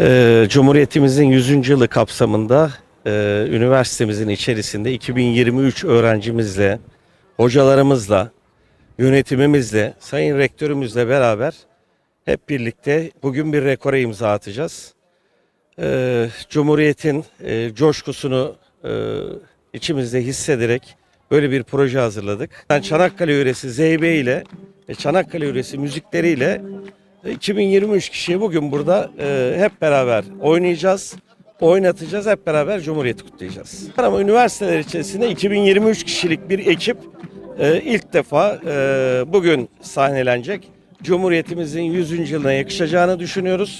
Ee, Cumhuriyetimizin 100. yılı kapsamında e, üniversitemizin içerisinde 2023 öğrencimizle, hocalarımızla, yönetimimizle, sayın rektörümüzle beraber hep birlikte bugün bir rekora imza atacağız. Ee, Cumhuriyet'in e, coşkusunu e, içimizde hissederek böyle bir proje hazırladık. Ben Çanakkale yöresi Zeybe ile Çanakkale yöresi müzikleriyle 2023 kişiyi bugün burada e, hep beraber oynayacağız, oynatacağız, hep beraber Cumhuriyeti kutlayacağız. Ama üniversiteler içerisinde 2023 kişilik bir ekip e, ilk defa e, bugün sahnelenecek. Cumhuriyetimizin 100. yılına yakışacağını düşünüyoruz.